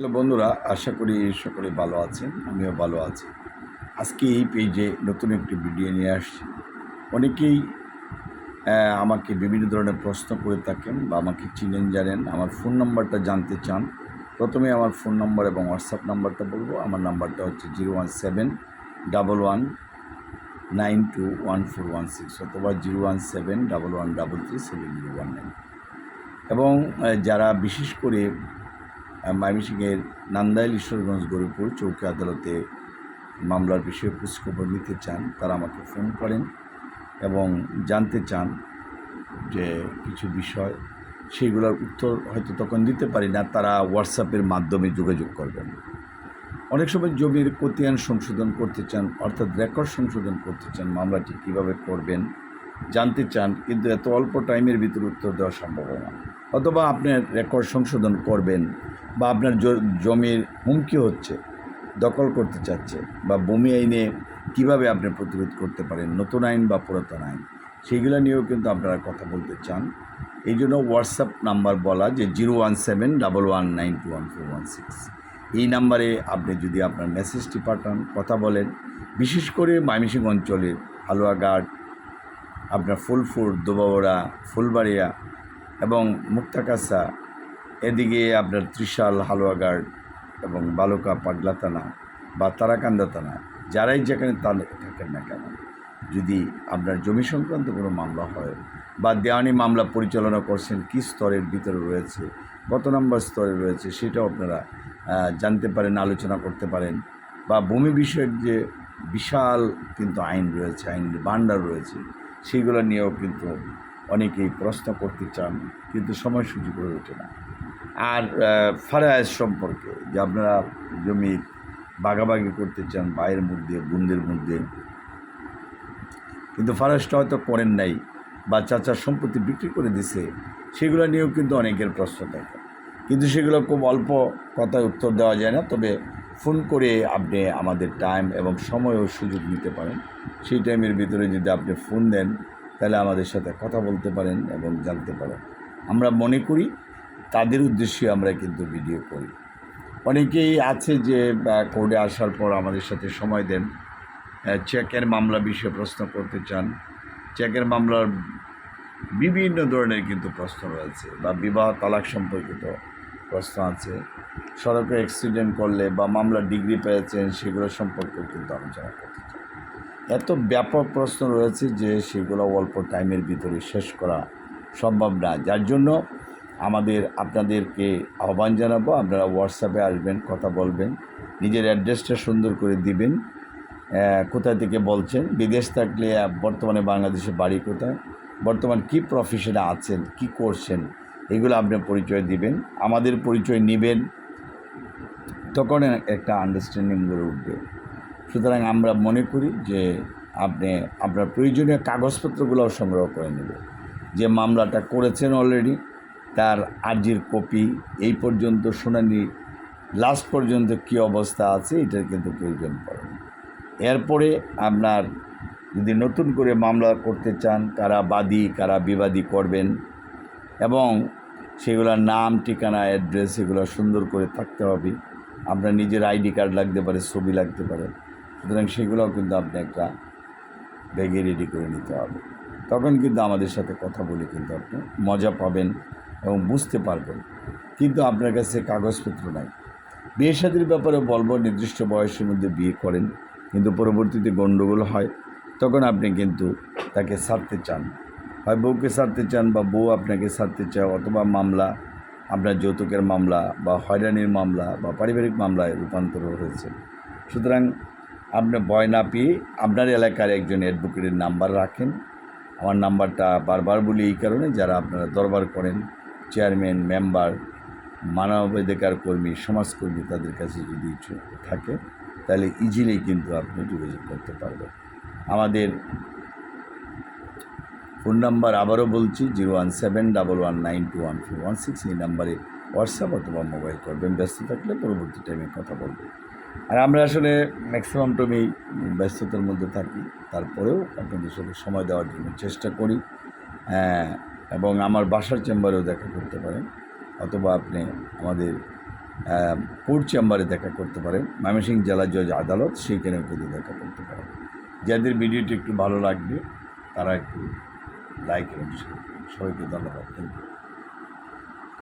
Hello বন্ধুরা, আশা করি সকলে ভালো আছেন, আমিও ভালো আছি। আজকে এই পেজে নতুন একটি ভিডিও নিয়ে আসছি। অনেকেই আমাকে বিভিন্ন ধরনের প্রশ্ন করে থাকেন বা আমাকে চিনেন, জানেন, আমার ফোন নাম্বারটা জানতে চান, প্রথমে আমার ফোন নাম্বার এবং হোয়াটসঅ্যাপ নাম্বারটা বলব। আমার নাম্বারটা হচ্ছে zero one seven double one nine two one four one six অথবা zero one seven double one double three seven zero one nine. এবং যারা বিশেষ করে ময়মনসিংহের নান্দাইল ঈশ্বরগঞ্জ গরিপুর চৌকি আদালতে মামলার বিষয়ে খোঁজখবর নিতে চান, তারা আমাকে ফোন করেন এবং জানতে চান যে কিছু বিষয়। সেইগুলোর উত্তর হয়তো তখন দিতে পারি না, তারা হোয়াটসঅ্যাপের মাধ্যমে যোগাযোগ করবেন। অনেক সময় জমির কতিয়ান সংশোধন করতে চান, অর্থাৎ রেকর্ড সংশোধন করতে চান, মামলাটি কীভাবে করবেন জানতে চান, কিন্তু এত অল্প টাইমের ভিতরে উত্তর দেওয়া সম্ভব না। অথবা আপনার রেকর্ড সংশোধন করবেন বা আপনার জমির হুমকি হচ্ছে, দখল করতে চাচ্ছে বা ভূমি আইনে কীভাবে আপনি প্রতিরোধ করতে পারেন, নতুন আইন বা পুরাতন আইন, সেইগুলো নিয়েও কিন্তু আপনারা কথা বলতে চান। এই জন্য হোয়াটসঅ্যাপ নাম্বার বলা যে zero one seven double one nine two one four one six. এই নাম্বারে আপনি যদি আপনার মেসেজটি পাঠান, কথা বলেন, বিশেষ করে ময়মনসিংহ অঞ্চলের হালুয়াঘাট, আপনার ফুলফুর দুবাবরা, ফুলবাড়িয়া এবং মুক্তাকাসা এদিকে আপনার ত্রিশাল হালুয়াঘাট এবং বালুকা পাগলা থানা বা তারাকান্দা থানা, যারাই যেখানে তা থাকেন না কেন, যদি আপনার জমি সংক্রান্ত কোনো মামলা হয় বা দেওয়ানি মামলা পরিচালনা করছেন, কী স্তরের ভিতরে রয়েছে, কত নম্বর স্তরে রয়েছে, সেটাও আপনারা জানতে পারেন, আলোচনা করতে পারেন বা ভূমি বিষয়ক যে বিশাল কিন্তু আইন রয়েছে আইন ভাণ্ডার রয়েছে, সেগুলো নিয়েও কিন্তু অনেকেই প্রশ্ন করতে চান, কিন্তু সময় সুযোগ হয়ে ওঠে না। আর ফারায়াজ সম্পর্কে যে আপনারা জমি বাগাবাগি করতে চান ভাইয়ের মধ্যে বোনদের মধ্যে কিন্তু ফারাজটা হয়তো করেন নাই বা চাচার সম্পত্তি বিক্রি করে দিছে, সেগুলো নিয়েও কিন্তু অনেকের প্রশ্ন থাকে। কিন্তু সেগুলো খুব অল্প কথায় উত্তর দেওয়া যায় না, তবে ফোন করে আপনি আমাদের টাইম এবং সময় ও সুযোগ নিতে পারেন। সেই টাইমের ভিতরে যদি আপনি ফোন দেন তাহলে আমাদের সাথে কথা বলতে পারেন এবং জানতে পারেন। আমরা মনে করি তাদের উদ্দেশ্যে আমরা কিন্তু ভিডিও করি। অনেকেই আছে যে কোর্টে আসার পর আমাদের সাথে সময় দেন। চেকের মামলা বিষয়ে প্রশ্ন করতে চান। চেকের মামলার বিভিন্ন ধরনের কিন্তু প্রশ্ন রয়েছে বা বিবাহ তালাক সম্পর্কিত প্রশ্ন আছে। সড়কে অ্যাক্সিডেন্ট করলে বা মামলা ডিগ্রি পেয়েছেন সেগুলো সম্পর্কেও কিন্তু আলোচনা করতে চান। এত ব্যাপক প্রশ্ন রয়েছে যে সেগুলো অল্প টাইমের ভিতরে শেষ করা সম্ভব না। যার জন্য আমাদের, আপনাদেরকে আহ্বান জানাব, আপনারা হোয়াটসঅ্যাপে আসবেন, কথা বলবেন, নিজের অ্যাড্রেসটা সুন্দর করে দিবেন কোথা থেকে বলছেন, বিদেশ থাকলে বর্তমানে বাংলাদেশে বাড়ি কোথায়, বর্তমান কি প্রফেশনে আছেন, কি করছেন, এগুলো আপনি পরিচয় দিবেন, আমাদের পরিচয় নেবেন, তখন একটা আন্ডারস্ট্যান্ডিং গড়ে উঠবে। সুতরাং আমরা মনে করি যে আপনি, আপনার প্রয়োজনীয় কাগজপত্রগুলোও সংগ্রহ করে নেবেন। যে মামলাটা করেছেন অলরেডি তার আর্জির কপি, এই পর্যন্ত শুনানি লাস্ট পর্যন্ত কী অবস্থা আছে, এটার কিন্তু প্রয়োজন পড়ে এরপরে আপনার যদি নতুন করে মামলা করতে চান, কারা বাদী, কারা বিবাদী করবেন, এবং সেগুলোর নাম, ঠিকানা অ্যাড্রেস এগুলো সুন্দর করে থাকতে হবে। আপনার নিজের আইডি কার্ড লাগতে পারে, ছবি লাগতে পারে। সুতরাং সেগুলোও কিন্তু আপনি একটা ব্যাগে রেডি করে নিতে হবে। তখন কিন্তু আমাদের সাথে কথা বলে কিন্তু আপনি মজা পাবেন এবং বুঝতে পারবেন। কিন্তু আপনার কাছে কাগজপত্র নাই। বিয়ে শাদির ব্যাপারে বলব, নির্দিষ্ট বয়সের মধ্যে বিয়ে করেন, কিন্তু পরবর্তীতে গণ্ডগোল হয়। তখন আপনি কিন্তু তাকে ছাড়তে চান। হয় বউকে ছাড়তে চান বা বউ আপনাকে ছাড়তে চায় অথবা মামলা, আপনার যৌতুকের মামলা বা হয়রানির মামলা বা পারিবারিক মামলায় রূপান্তর হয়েছে। সুতরাং আপনি ভয় না পেয়ে আপনার এলাকার একজন অ্যাডভোকেটের নাম্বার রাখেন। আমার নাম্বারটা বারবার বলি এই কারণে যারা আপনারা দরবার করেন চেয়ারম্যান মেম্বার মানবাধিকার কর্মী, সমাজকর্মী তাদের কাছে যদি থাকে, তাহলে ইজিলি কিন্তু আপনি যোগাযোগ করতে পারবেন। আমাদের ফোন নাম্বার আবারও বলছি zero one seven double one nine two one one six এই নাম্বারে হোয়াটসঅ্যাপ অথবা মোবাইল করবেন ব্যস্ত থাকলে পরবর্তী টাইমে কথা বলবেন আর আমরা আসলে ম্যাক্সিমাম টাইমেই ব্যস্ততার মধ্যে থাকি। তারপরেও আপনাদের সাথে সময় দেওয়ার জন্য চেষ্টা করি। হ্যাঁ, এবং আমার বাসার চেম্বারেও দেখা করতে পারেন। অথবা আপনি আমাদের কোর্ট চেম্বারে দেখা করতে পারেন। ময়মনসিংহ জেলা জজ আদালত সেইখানেও কিন্তু দেখা করতে পারেন। যাদের ভিডিওটি একটু ভালো লাগবে তারা একটু লাইক এবং। সবাইকে ধন্যবাদ। Thank you